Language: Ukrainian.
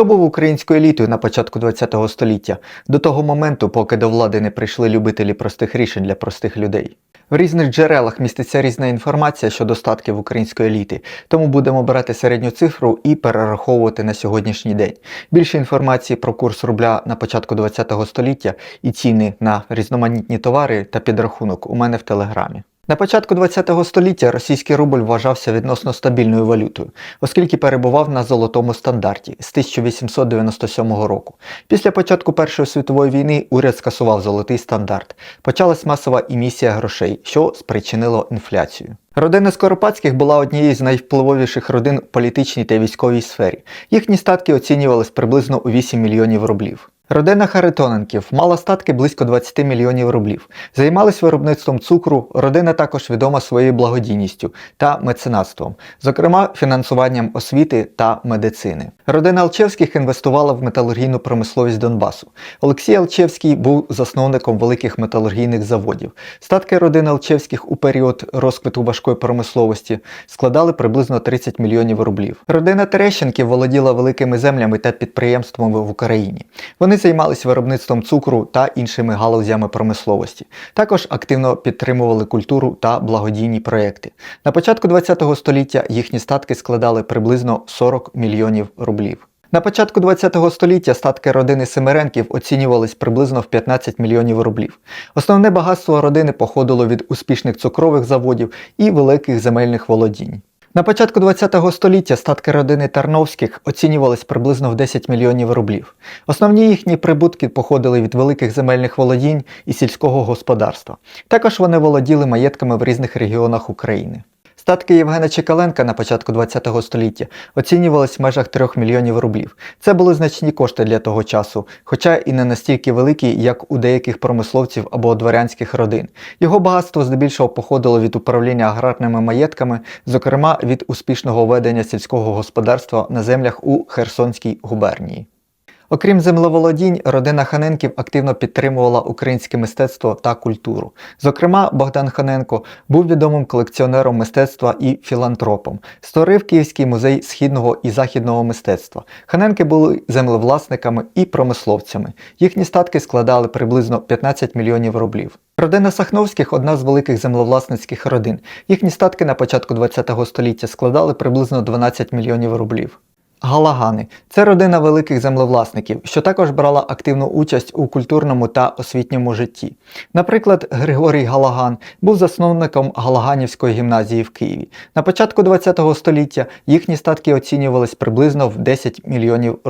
Хто був українською елітою на початку ХХ століття, до того моменту, поки до влади не прийшли любителі простих рішень для простих людей? В різних джерелах міститься різна інформація щодо статків української еліти, тому будемо брати середню цифру і перераховувати на сьогоднішній день. Більше інформації про курс рубля на початку ХХ століття і ціни на різноманітні товари та підрахунок у мене в телеграмі. На початку ХХ століття російський рубль вважався відносно стабільною валютою, оскільки перебував на золотому стандарті з 1897 року. Після початку Першої світової війни уряд скасував золотий стандарт. Почалась масова емісія грошей, що спричинило інфляцію. Родина Скоропадських була однією з найвпливовіших родин в політичній та військовій сфері. Їхні статки оцінювались приблизно у 8 мільйонів рублів. Родина Харитоненків мала статки близько 20 мільйонів рублів. Займалась виробництвом цукру. Родина також відома своєю благодійністю та меценатством, зокрема фінансуванням освіти та медицини. Родина Алчевських інвестувала в металургійну промисловість Донбасу. Олексій Алчевський був засновником великих металургійних заводів. Статки родини Алчевських у період розквиту важкої промисловості складали приблизно 30 мільйонів рублів. Родина Терещенків володіла великими землями та підприємствами в Україні. Вони займалися виробництвом цукру та іншими галузями промисловості. Також активно підтримували культуру та благодійні проекти. На початку ХХ століття їхні статки складали приблизно 40 мільйонів рублів. На початку ХХ століття статки родини Семеренків оцінювались приблизно в 15 мільйонів рублів. Основне багатство родини походило від успішних цукрових заводів і великих земельних володінь. На початку ХХ століття статки родини Тарновських оцінювались приблизно в 10 мільйонів рублів. Основні їхні прибутки походили від великих земельних володінь і сільського господарства. Також вони володіли маєтками в різних регіонах України. Статки Євгена Чекаленка на початку ХХ століття оцінювались в межах 3 мільйонів рублів. Це були значні кошти для того часу, хоча і не настільки великі, як у деяких промисловців або дворянських родин. Його багатство здебільшого походило від управління аграрними маєтками, зокрема від успішного ведення сільського господарства на землях у Херсонській губернії. Окрім землеволодінь, родина Ханенків активно підтримувала українське мистецтво та культуру. Зокрема, Богдан Ханенко був відомим колекціонером мистецтва і філантропом, створив Київський музей східного і західного мистецтва. Ханенки були землевласниками і промисловцями. Їхні статки складали приблизно 15 мільйонів рублів. Родина Сахновських одна з великих землевласницьких родин. Їхні статки на початку ХХ століття складали приблизно 12 мільйонів рублів. Галагани це родина великих землевласників, що також брала активну участь у культурному та освітньому житті. Наприклад, Григорій Галаган був засновником Галаганівської гімназії в Києві. На початку ХХ століття їхні статки оцінювались приблизно в 10 мільйонів рублів.